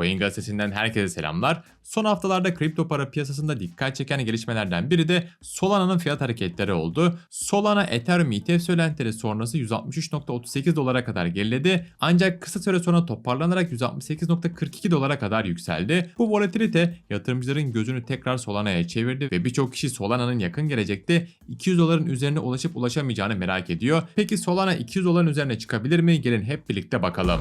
Coin gazetesinden herkese selamlar. Son haftalarda kripto para piyasasında dikkat çeken gelişmelerden biri de Solana'nın fiyat hareketleri oldu. Solana Ethereum ETF söylentileri sonrası 163.38 dolara kadar geriledi. Ancak kısa süre sonra toparlanarak 168.42 dolara kadar yükseldi. Bu volatilite yatırımcıların gözünü tekrar Solana'ya çevirdi ve birçok kişi Solana'nın yakın gelecekte 200 doların üzerine ulaşıp ulaşamayacağını merak ediyor. Peki Solana 200 doların üzerine çıkabilir mi? Gelin hep birlikte bakalım.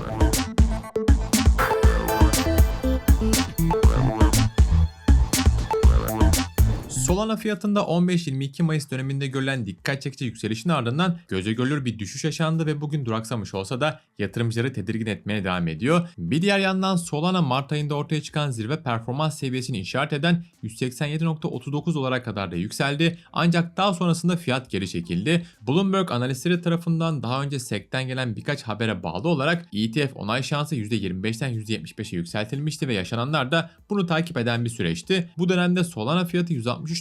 Solana fiyatında 15-22 Mayıs döneminde görülen dikkat çekici yükselişin ardından göze görülür bir düşüş yaşandı ve bugün duraksamış olsa da yatırımcıları tedirgin etmeye devam ediyor. Bir diğer yandan Solana Mart ayında ortaya çıkan zirve performans seviyesini işaret eden 187.39 dolara kadar da yükseldi ancak daha sonrasında fiyat geri çekildi. Bloomberg analistleri tarafından daha önce SEC'ten gelen birkaç habere bağlı olarak ETF onay şansı %25'ten %75'e yükseltilmişti ve yaşananlar da bunu takip eden bir süreçti. Bu dönemde Solana fiyatı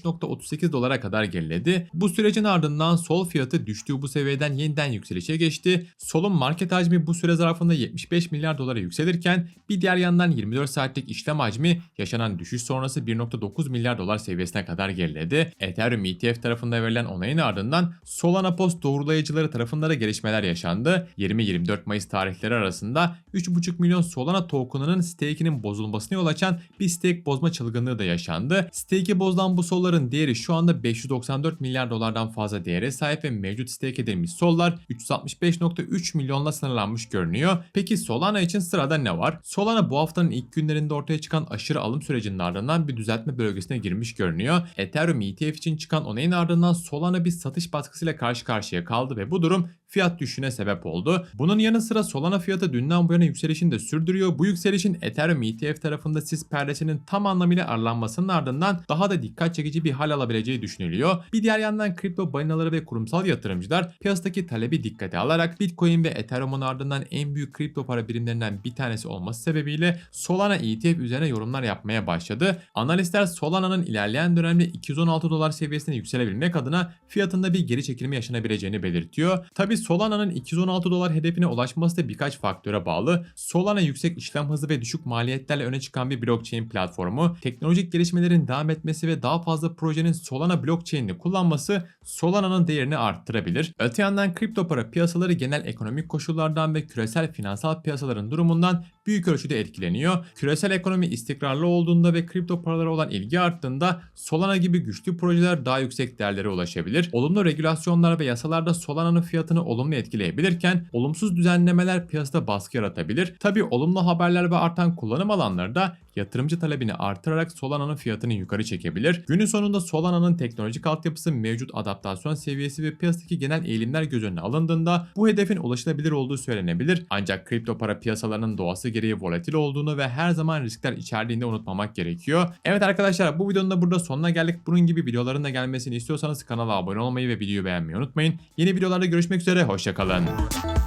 163.38 dolara kadar geriledi. Bu sürecin ardından Sol fiyatı düştüğü bu seviyeden yeniden yükselişe geçti. Sol'un market hacmi bu süre zarfında 75 milyar dolara yükselirken bir diğer yandan 24 saatlik işlem hacmi yaşanan düşüş sonrası 1.9 milyar dolar seviyesine kadar geriledi. Ethereum ETF tarafında verilen onayın ardından Solana Post doğrulayıcıları tarafında da gelişmeler yaşandı. 20-24 Mayıs tarihleri arasında 3.5 milyon Solana token'ının stake'inin bozulmasına yol açan bir stake bozma çılgınlığı da yaşandı. Stake'i bozulan bu solların değeri şu anda 594 milyar dolardan fazla değere sahip ve mevcut stake edilmiş sollar 365.3 milyonla sınırlanmış görünüyor. Peki Solana için sırada ne var? Solana bu haftanın ilk günlerinde ortaya çıkan aşırı alım sürecinin ardından bir düzeltme bölgesine girmiş görünüyor. Ethereum ETF için çıkan onayın ardından Solana bir satış baskısıyla karşı karşıya kaldı ve bu durum fiyat düşüşüne sebep oldu. Bunun yanı sıra Solana fiyatı dünden bu yana yükselişini de sürdürüyor. Bu yükselişin Ethereum ETF tarafında sis perdesinin tam anlamıyla aralanmasının ardından daha da dikkat çekici bir hal alabileceği düşünülüyor. Bir diğer yandan kripto balinaları ve kurumsal yatırımcılar piyasadaki talebi dikkate alarak Bitcoin ve Ethereum'un ardından en büyük kripto para birimlerinden bir tanesi olması sebebiyle Solana ETF üzerine yorumlar yapmaya başladı. Analistler Solana'nın ilerleyen dönemde 216 dolar seviyesine yükselebilmek adına fiyatında bir geri çekilme yaşanabileceğini belirtiyor. Tabi Solana'nın 216 dolar hedefine ulaşması da birkaç faktöre bağlı. Solana yüksek işlem hızı ve düşük maliyetlerle öne çıkan bir blockchain platformu. Teknolojik gelişmelerin devam etmesi ve daha fazla projenin Solana blockchain'ini kullanması Solana'nın değerini arttırabilir. Öte yandan kripto para piyasaları genel ekonomik koşullardan ve küresel finansal piyasaların durumundan büyük ölçüde etkileniyor. Küresel ekonomi istikrarlı olduğunda ve kripto paralara olan ilgi arttığında Solana gibi güçlü projeler daha yüksek değerlere ulaşabilir. Olumlu regülasyonlar ve yasalarda Solana'nın fiyatını olumlu etkileyebilirken olumsuz düzenlemeler piyasada baskı yaratabilir. Tabi olumlu haberler ve artan kullanım alanları da yatırımcı talebini artırarak Solana'nın fiyatını yukarı çekebilir. Günün sonunda Solana'nın teknolojik altyapısı, mevcut adaptasyon seviyesi ve piyasadaki genel eğilimler göz önüne alındığında bu hedefin ulaşılabilir olduğu söylenebilir. Ancak kripto para piyasalarının doğası gereği volatil olduğunu ve her zaman riskler içerdiğini unutmamak gerekiyor. Evet arkadaşlar bu videonun da burada sonuna geldik. Bunun gibi videoların da gelmesini istiyorsanız kanala abone olmayı ve videoyu beğenmeyi unutmayın. Yeni videolarda görüşmek üzere, hoşçakalın.